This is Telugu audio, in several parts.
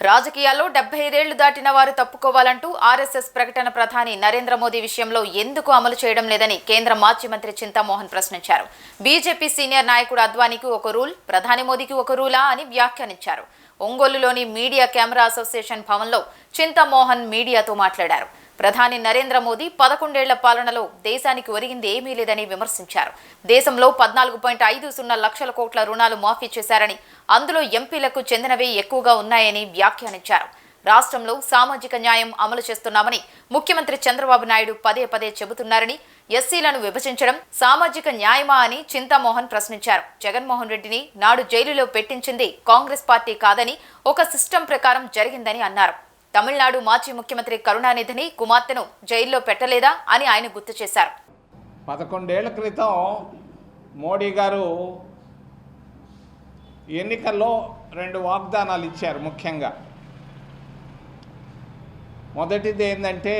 రాజకీయాల్లో డెబ్బై ఐదేళ్ళు దాటిన వారు తప్పుకోవాలంటూ ఆర్ఎస్ఎస్ ప్రకటన ప్రధాని నరేంద్ర మోదీ విషయంలో ఎందుకు అమలు చేయడం లేదని కేంద్ర మాజీ మంత్రి చింతామోహన్ ప్రశ్నించారు. బీజేపీ సీనియర్ నాయకుడు అద్వానీకి ఒక రూల్ ప్రధాని మోదీకి ఒక రూలా అని వ్యాఖ్యానించారు. ఒంగోలులోని మీడియా కెమెరా అసోసియేషన్ భవన్లో చింతామోహన్ మీడియాతో మాట్లాడారు. ప్రధాని నరేంద్ర మోదీ పదకొండేళ్ళ పాలనలో దేశానికి ఒరిగింది ఏమీ లేదని విమర్శించారు. దేశంలో పద్నాలుగు పాయింట్ ఐదు సున్నా లక్షల కోట్ల రుణాలు మాఫీ చేశారని అందులో ఎంపీలకు చెందినవే ఎక్కువగా ఉన్నాయని వ్యాఖ్యానించారు. రాష్ట్రంలో సామాజిక న్యాయం అమలు చేస్తున్నామని ముఖ్యమంత్రి చంద్రబాబు నాయుడు పదే పదే చెబుతున్నారని ఎస్సీలను విభజించడం సామాజిక న్యాయమా అని చింతామోహన్ ప్రశ్నించారు. జగన్మోహన్ రెడ్డిని నాడు జైలులో పెట్టించింది కాంగ్రెస్ పార్టీ కాదని ఒక సిస్టం ప్రకారం జరిగిందని అన్నారు. తమిళనాడు మాజీ ముఖ్యమంత్రి కరుణానిధిని కుమార్తెను జైల్లో పెట్టలేదా అని ఆయన గుర్తు చేశారు. పదకొండేళ్ళ క్రితం మోడీ గారు ఎన్నికల్లో రెండు వాగ్దానాలు ఇచ్చారు ముఖ్యంగా. మొదటిది ఏంటంటే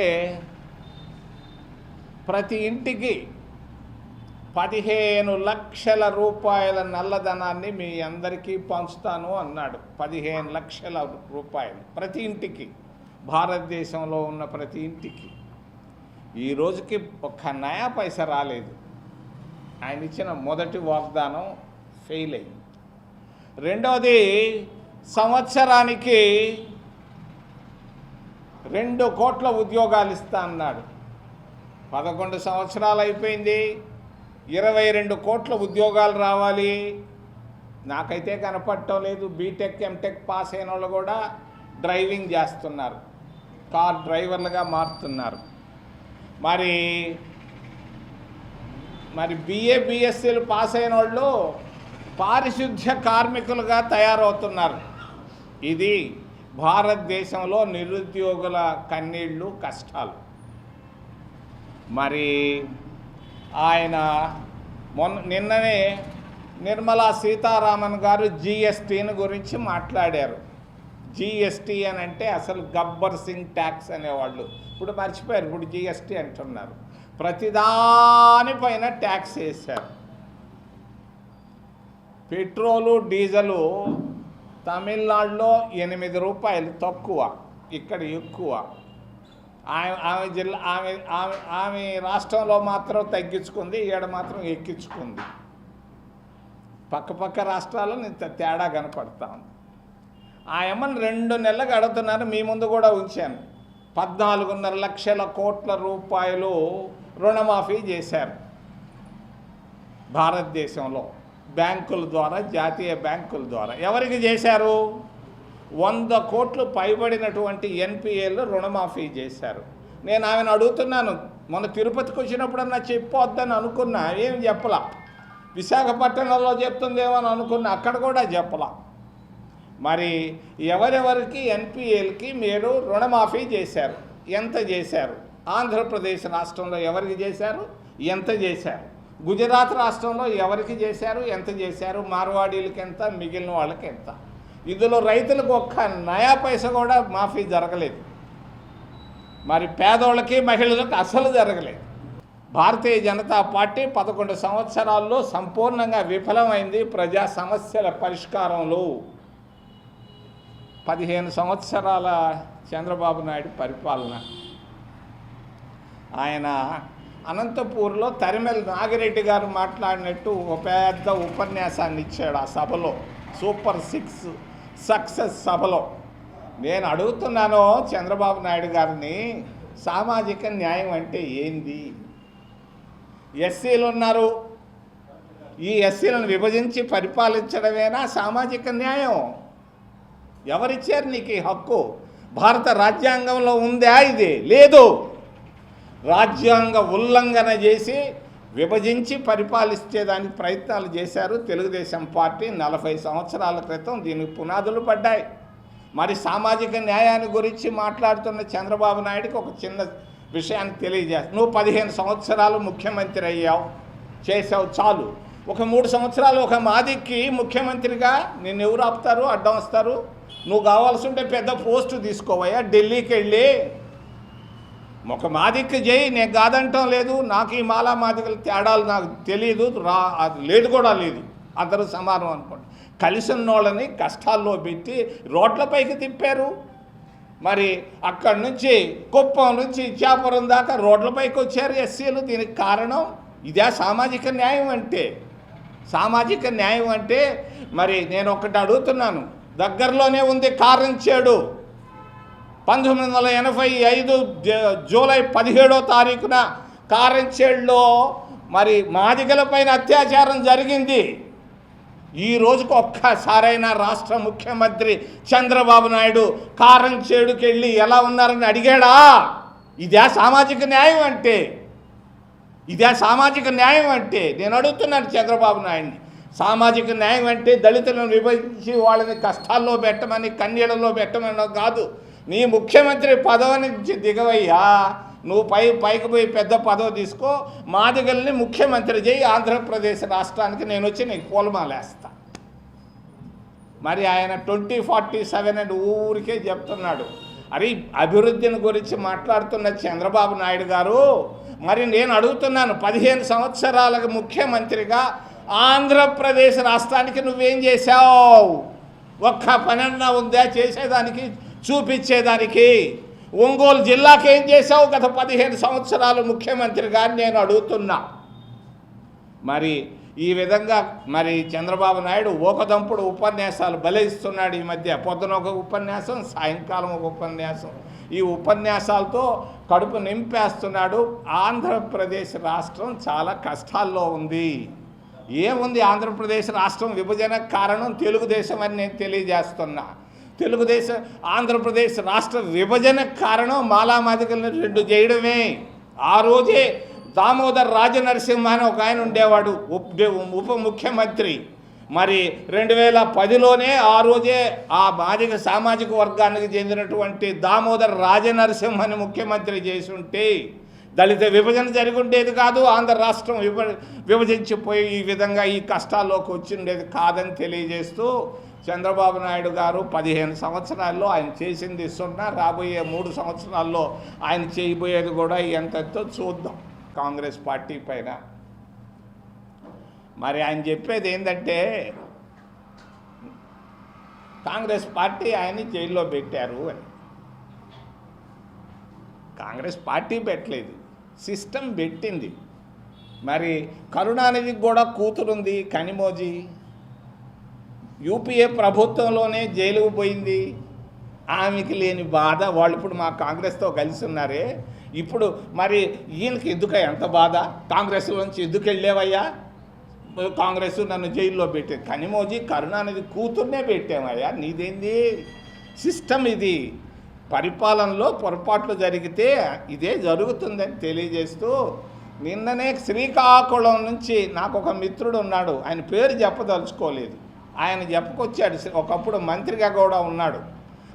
ప్రతి ఇంటికి పదిహేను లక్షల రూపాయల నల్లధనాన్ని మీ అందరికీ పంచుతాను అన్నాడు. పదిహేను లక్షల రూపాయలు ప్రతి ఇంటికి. భారతదేశంలో ఉన్న ప్రతి ఇంటికి. ఈ రోజుకి ఒక్క నయా పైస రాలేదు. ఆయన ఇచ్చిన మొదటి వాగ్దానం ఫెయిల్ అయింది. రెండవది సంవత్సరానికి రెండు కోట్ల ఉద్యోగాలు ఇస్తా అన్నాడు. పదకొండు సంవత్సరాలు అయిపోయింది. ఇరవై రెండు కోట్ల ఉద్యోగాలు రావాలి. నాకైతే కనపడటం లేదు. బీటెక్ ఎంటెక్ పాస్ అయిన వాళ్ళు కూడా డ్రైవింగ్ చేస్తున్నారు. కార్ డ్రైవర్లుగా మారుతున్నారు. మరి మరి బిఏ బిఎస్సీలు పాస్ అయిన వాళ్ళు పారిశుద్ధ్య కార్మికులుగా తయారవుతున్నారు. ఇది భారతదేశంలో నిరుద్యోగుల కన్నీళ్ళు కష్టాలు. మరి ఆయన మొన్న నిన్ననే నిర్మలా సీతారామన్ గారు జిఎస్టీని గురించి మాట్లాడారు. జిఎస్టీ అని అంటే అసలు గబ్బర్ సింగ్ ట్యాక్స్ అనేవాళ్ళు. ఇప్పుడు మర్చిపోయారు ఇప్పుడు జిఎస్టీ అంటున్నారు. ప్రతిదానిపైన ట్యాక్స్ వేశారు. పెట్రోలు డీజిలు తమిళనాడులో ఎనిమిది రూపాయలు తక్కువ ఇక్కడ ఎక్కువ. ఆమె ఆమె జిల్లా ఆమె ఆమె ఆమె రాష్ట్రంలో మాత్రం తగ్గించుకుంది ఈడ మాత్రం ఎక్కించుకుంది. పక్కపక్క రాష్ట్రాల్లో నేను తేడా కనపడతా ఉంది. ఆ అమ్మని రెండు నెలలు అడుగుతున్నారు మీ ముందు కూడా ఉంచాను. పద్నాలుగున్నర లక్షల కోట్ల రూపాయలు రుణమాఫీ చేశారు. భారతదేశంలో బ్యాంకుల ద్వారా జాతీయ బ్యాంకుల ద్వారా ఎవరికి చేశారు? వంద కోట్లు పైబడినటువంటి ఎన్పిఏలు రుణమాఫీ చేశారు. నేను ఆమెను అడుగుతున్నాను మొన్న తిరుపతికి వచ్చినప్పుడన్నా చెప్పొద్దని అనుకున్నా ఏం చెప్పలా? విశాఖపట్నంలో చెప్తుందేమో అని అనుకున్నా అక్కడ కూడా చెప్పలా. మరి ఎవరెవరికి ఎన్పిఎల్కి మీరు రుణమాఫీ చేశారు? ఎంత చేశారు? ఆంధ్రప్రదేశ్ రాష్ట్రంలో ఎవరికి చేశారు? ఎంత చేశారు? గుజరాత్ రాష్ట్రంలో ఎవరికి చేశారు? ఎంత చేశారు? మార్వాడీలకి ఎంత? మిగిలిన వాళ్ళకి ఎంత? ఇందులో రైతులకు ఒక్క నయా పైస కూడా మాఫీ జరగలేదు. మరి పేదోళ్ళకి మహిళలకు అసలు జరగలేదు. భారతీయ జనతా పార్టీ పదకొండు సంవత్సరాల్లో సంపూర్ణంగా విఫలమైంది ప్రజా సమస్యల పరిష్కారంలో. పదిహేను సంవత్సరాల చంద్రబాబు నాయుడు పరిపాలన. ఆయన అనంతపూర్లో తరిమెల్ నాగిరెడ్డి గారు మాట్లాడినట్టు ఒక పెద్ద ఉపన్యాసాన్ని ఇచ్చాడు ఆ సభలో. సూపర్ సిక్స్ సక్సెస్ సభలో. నేను అడుగుతున్నాను చంద్రబాబు నాయుడు గారిని సామాజిక న్యాయం అంటే ఏంది? ఎస్సీలు ఉన్నారు. ఈ ఎస్సీలను విభజించి పరిపాలించడమేనా సామాజిక న్యాయం? ఎవరిచ్చారు నీకు ఈ హక్కు? భారత రాజ్యాంగంలో ఉందా ఇది? లేదు. రాజ్యాంగ ఉల్లంఘన చేసి విభజించి పరిపాలిస్తే దానికి ప్రయత్నాలు చేశారు తెలుగుదేశం పార్టీ నలభై సంవత్సరాల క్రితం. దీనికి పునాదులు పడ్డాయి. మరి సామాజిక న్యాయాన్ని గురించి మాట్లాడుతున్న చంద్రబాబు నాయుడుకి ఒక చిన్న విషయాన్ని తెలియజేస్తా. నువ్వు పదిహేను సంవత్సరాలు ముఖ్యమంత్రి అయ్యావు. చేసావు చాలు. ఒక మూడు సంవత్సరాలు ఒక మాదిక్కి ముఖ్యమంత్రిగా నిన్ను ఎవరు ఆపుతారు? అడ్డం వస్తారు? నువ్వు కావాల్సి ఉంటే పెద్ద పోస్టు తీసుకోవయ్యా ఢిల్లీకి వెళ్ళి ఒక మాదిక్కి చేయి నేను కాదంటం లేదు నాకు ఈ మాలా మాదికల తేడాలు నాకు తెలియదు రా అది లేదు కూడా లేదు. అందరూ సమానం అనుకోండి. కలిసి ఉన్నోళ్ళని కష్టాల్లో పెట్టి రోడ్లపైకి తిప్పారు. మరి అక్కడి నుంచి కుప్పం నుంచి ఇచ్చాపురం దాకా రోడ్లపైకి వచ్చారు ఎస్సీలు. దీనికి కారణం ఇదే సామాజిక న్యాయం అంటే. సామాజిక న్యాయం అంటే మరి నేను ఒకటి అడుగుతున్నాను. దగ్గరలోనే ఉంది కారంచేడు పంతొమ్మిది వందల ఎనభై ఐదు జూలై పదిహేడో తారీఖున కారంచేడులో మరి మాదిగలపైన అత్యాచారం జరిగింది. ఈ రోజుకు ఒక్కసారైనా రాష్ట్ర ముఖ్యమంత్రి చంద్రబాబు నాయుడు కారంచేడుకి వెళ్ళి ఎలా ఉన్నారని అడిగాడా? ఇదే సామాజిక న్యాయం అంటే. ఇదే సామాజిక న్యాయం అంటే. నేను అడుగుతున్నాను చంద్రబాబు నాయుడిని. సామాజిక న్యాయం అంటే దళితులను విభజించి వాళ్ళని కష్టాల్లో పెట్టమని కన్నీళ్ళలో పెట్టమని కాదు. నీ ముఖ్యమంత్రి పదవి నుంచి దిగవయ్యా. నువ్వు పై పైకి పోయి పెద్ద పదవి తీసుకో. మాదిగల్ని ముఖ్యమంత్రి చేయి. ఆంధ్రప్రదేశ్ రాష్ట్రానికి నేను వచ్చి నీకు పూలమాలేస్తా. మరి ఆయన ట్వంటీ ఫార్టీ సెవెన్ అని ఊరికే చెప్తున్నాడు. అరే అభివృద్ధిని గురించి మాట్లాడుతున్న చంద్రబాబు నాయుడు గారు మరి నేను అడుగుతున్నాను పదిహేను సంవత్సరాలకు ముఖ్యమంత్రిగా ఆంధ్రప్రదేశ్ రాష్ట్రానికి నువ్వేం చేశావు? ఒక్క పనన్నా ఉందా చేసేదానికి చూపించేదానికి? ఒంగోలు జిల్లాకి ఏం చేశావు? గత పదిహేను సంవత్సరాలు ముఖ్యమంత్రిగా అని నేను అడుగుతున్నా. మరి ఈ విధంగా మరి చంద్రబాబు నాయుడు ఓకదంపుడు ఉపన్యాసాలు బలిస్తున్నాడు ఈ మధ్య. పొద్దున ఒక ఉపన్యాసం సాయంకాలం ఒక ఉపన్యాసం. ఈ ఉపన్యాసాలతో కడుపు నింపేస్తున్నాడు. ఆంధ్రప్రదేశ్ రాష్ట్రం చాలా కష్టాల్లో ఉంది. ఏముంది ఆంధ్రప్రదేశ్ రాష్ట్రం విభజనకు కారణం? తెలుగుదేశం అని నేను తెలియజేస్తున్నా. తెలుగుదేశం ఆంధ్రప్రదేశ్ రాష్ట్ర విభజనకు కారణం మాలామాదికలను రెండు చేయడమే. ఆ రోజే దామోదర్ రాజనరసింహ అని ఒక ఆయన ఉండేవాడు ఉప ఉప ముఖ్యమంత్రి. మరి రెండు వేల పదిలోనే ఆ రోజే ఆ మాదిక సామాజిక వర్గానికి చెందినటువంటి దామోదర్ రాజనరసింహని ముఖ్యమంత్రి చేసి ఉంటే దళిత విభజన జరిగి ఉండేది కాదు ఆంధ్ర రాష్ట్రం విభ విభజించిపోయి ఈ విధంగా ఈ కష్టాల్లోకి వచ్చిండేది కాదని తెలియజేస్తూ చంద్రబాబు నాయుడు గారు పదిహేను సంవత్సరాల్లో ఆయన చేసింది సున్నా రాబోయే మూడు సంవత్సరాల్లో ఆయన చేయబోయేది కూడా ఎంతెంతో చూద్దాం కాంగ్రెస్ పార్టీ పైన. మరి ఆయన చెప్పేది ఏంటంటే కాంగ్రెస్ పార్టీ ఆయన్ని జైల్లో పెట్టారు అని. కాంగ్రెస్ పార్టీ పెట్టలేదు. సిస్టమ్ పెట్టింది. మరి కరుణానిధికి కూడా కూతురుంది కనిమోజీ. యూపీఏ ప్రభుత్వంలోనే జైలుకు పోయింది. ఆమెకి లేని బాధ వాళ్ళు ఇప్పుడు మా కాంగ్రెస్తో కలిసి ఉన్నారే ఇప్పుడు మరి ఈయనకి ఎందుక ఎంత బాధ? కాంగ్రెస్లోంచి ఎందుకు వెళ్ళేవయ్యా? కాంగ్రెస్ నన్ను జైల్లో పెట్టే కనిమోజీ కరుణానిధి కూతుర్నే పెట్టామయ్యా. నీదేంది? సిస్టమ్ ఇది. పరిపాలనలో పొరపాట్లు జరిగితే ఇదే జరుగుతుందని తెలియజేస్తూ నిన్ననే శ్రీకాకుళం నుంచి నాకు ఒక మిత్రుడు ఉన్నాడు. ఆయన పేరు చెప్పదలుచుకోలేదు. ఆయన చెప్పుకొచ్చాడు. ఒకప్పుడు మంత్రిగా కూడా ఉన్నాడు.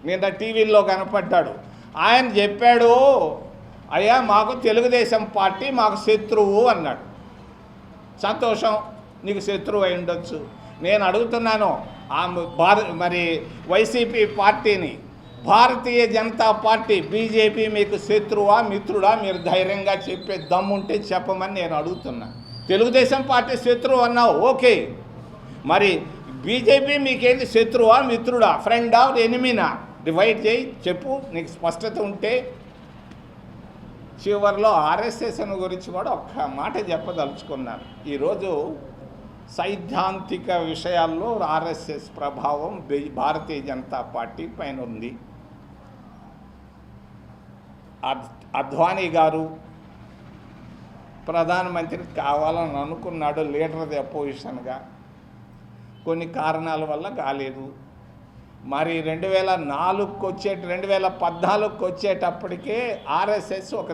నిన్న టీవీల్లో కనపడ్డాడు. ఆయన చెప్పాడు అయ్యా మాకు తెలుగుదేశం పార్టీ మాకు శత్రువు అన్నాడు. సంతోషం నీకు శత్రువు అయి ఉండొచ్చు. నేను అడుగుతున్నాను ఆ భార మరి వైసీపీ పార్టీని భారతీయ జనతా పార్టీ బీజేపీ మీకు శత్రువా మిత్రుడా? మీరు ధైర్యంగా చెప్పే దమ్ముంటే చెప్పమని నేను అడుగుతున్నా. తెలుగుదేశం పార్టీ శత్రువు అన్నావు ఓకే. మరి బీజేపీ మీకేంటి శత్రువా మిత్రుడా? ఫ్రెండా ఎనిమినా డివైడ్ చేయి చెప్పు. నీకు స్పష్టత ఉంటే చివరిలో ఆర్ఎస్ఎస్ గురించి కూడా ఒక్క మాట చెప్పదలుచుకున్నాను. ఈరోజు సైద్ధాంతిక విషయాల్లో ఆర్ఎస్ఎస్ ప్రభావం భారతీయ జనతా పార్టీ పైన ఉంది అద్వానీ గారు ప్రధానమంత్రి కావాలని అనుకున్నాడు లీడర్ది అపోజిషన్గా. కొన్ని కారణాల వల్ల కాలేదు. మరి రెండు వేల నాలుగుకి వచ్చే రెండు వేల పద్నాలుగుకి వచ్చేటప్పటికే ఆర్ఎస్ఎస్ ఒక